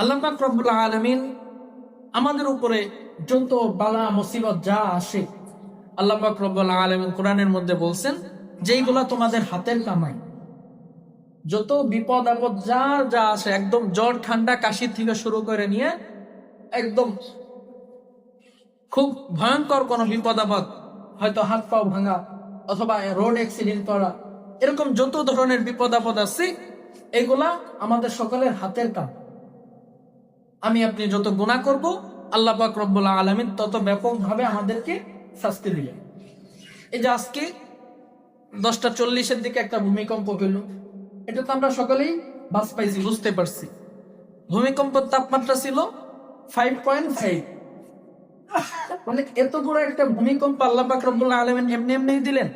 আল্লাহ রব্বুল আলমিন আমাদের উপরে যত বালা মুসিবত যা আসে, আল্লাহ রব্বুল আলমিন কোরআনের মধ্যে বলছেন, যেইগুলা তোমাদের হাতের কামাই। যত বিপদ আপদ যা যা আসে, একদম জ্বর, ঠান্ডা, কাশি থেকে শুরু করে নিয়ে একদম খুব ভয়ঙ্কর কোনো বিপদ আপদ, হয়তো হাত পাও ভাঙা অথবা রোড অ্যাক্সিডেন্ট করা, এরকম যত ধরনের বিপদ আপদ আছে, এগুলা আমাদের সকলের হাতের কাম। আমি আপনি যত গুণা করব, আল্লাহ পাক রব্বুল আলমিন তত ব্যাপকভাবে আমাদেরকে শাস্তি দিলেন এই যে আজকে দশটা চল্লিশের দিকে একটা ভূমিকম্প পেল এটা তো আমরা সকলেই বাস পাইছি, বুঝতে পারছি। ভূমিকম্পের তাপমাত্রা ছিল ফাইভ পয়েন্ট ফাইভ মানে এত বড় একটা ভূমিকম্প আল্লাহ পাক রব্বুল আলমিন এমনি এমনি দিলেন।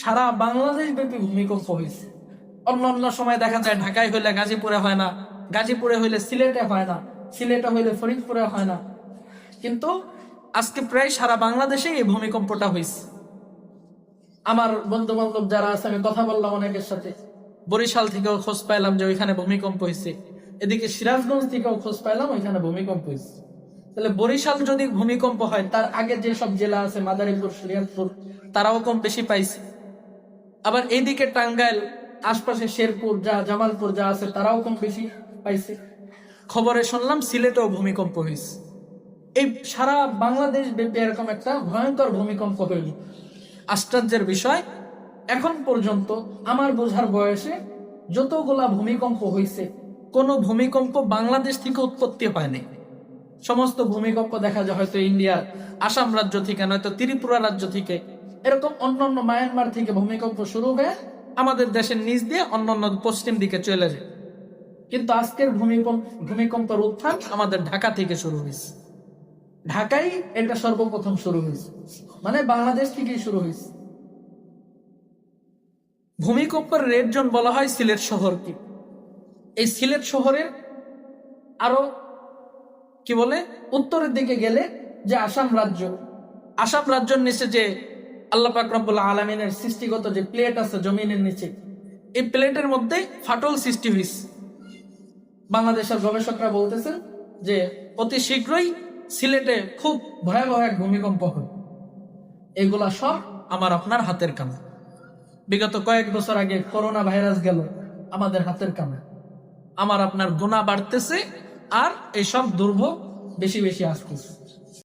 সারা বাংলাদেশ ব্যাপী ভূমিকম্প হয়েছে। অন্য অন্য সময় দেখা যায় ঢাকায় হইলে গাজীপুরে হয় না। গাজীপুরে হইলে সিলেটে হয় না, সিলেটে হইলে ফরিদপুরে হয় না। কিন্তু আজকে প্রায় সারা বাংলাদেশে এই ভূমিকম্পটা হয়েছে আমার বন্ধু বান্ধব যারা আছে, আমি কথা বললাম অনেকের সাথে। বরিশাল থেকেও খোঁজ পাইলাম যে ওইখানে ভূমিকম্প হয়েছে এদিকে সিরাজগঞ্জ থেকেও খোঁজ পাইলাম ওইখানে ভূমিকম্প হয়েছে তাহলে বরিশাল যদি ভূমিকম্প হয়, তার আগে যে সব জেলা আছে, মাদারীপুর শরিয়াতপুর তারাও কম বেশি পাইছে। আবার এইদিকে টাঙ্গাইল, আশপাশে শেরপুর, যা জামালপুর যা আছে, তারাও কম বেশি। পাইছে। খবরে শুনলাম সিলেটেও ভূমিকম্প হয়েছে এই সারা বাংলাদেশ ব্যাপী এরকম একটা ভয়ঙ্কর ভূমিকম্প হইল। আশ্চর্যের বিষয়, এখন পর্যন্ত আমার বোঝার বয়সে যতগুলা ভূমিকম্প হয়েছে কোনো ভূমিকম্প বাংলাদেশ থেকে উৎপত্তি হয়নি সমস্ত ভূমিকম্প দেখা যায় হয়তো ইন্ডিয়ার আসাম রাজ্য থেকে, নয়তো ত্রিপুরা রাজ্য থেকে। এরকম অন্যান্য মায়ানমার থেকে ভূমিকম্প শুরু হয়ে আমাদের দেশের নিচ দিয়ে অন্যান্য পশ্চিম দিকে চলে যায়। কিন্তু আজকের ভূমিকম্প ভূমিকম্পের উত্থান আমাদের ঢাকা থেকে শুরু হয়েছে। ঢাকাই এটা সর্বপ্রথম শুরু হয়েছে। মানে বাংলাদেশ থেকেই শুরু হয়েছে। ভূমিকম্পের রেড জোন বলা হয় সিলেট শহরকে। এই সিলেট শহরের আরও কি বলে? উত্তরের দিকে গেলে যে আসাম রাজ্য, আসাম রাজ্যের নিচে যে আল্লাহ রব্বুল আলমিনের সৃষ্টিগত যে প্লেট আছে জমিনের নিচে, এই প্লেটের মধ্যে ফাটল সৃষ্টি হয়েছে। বাংলাদেশের গবেষকরা বলতেছেন যে অতি শীঘ্রই সিলেটে খুব ভয়াবহ এক ভূমিকম্প হবে। এগুলা সব আমার আপনার হাতের কামে বিগত কয়েক বছর আগে করোনা ভাইরাস গেল আমাদের হাতের কামে আমার আপনার গুণা বাড়তেছে আর এইসব দুর্ভোগ বেশি বেশি আসতেছে।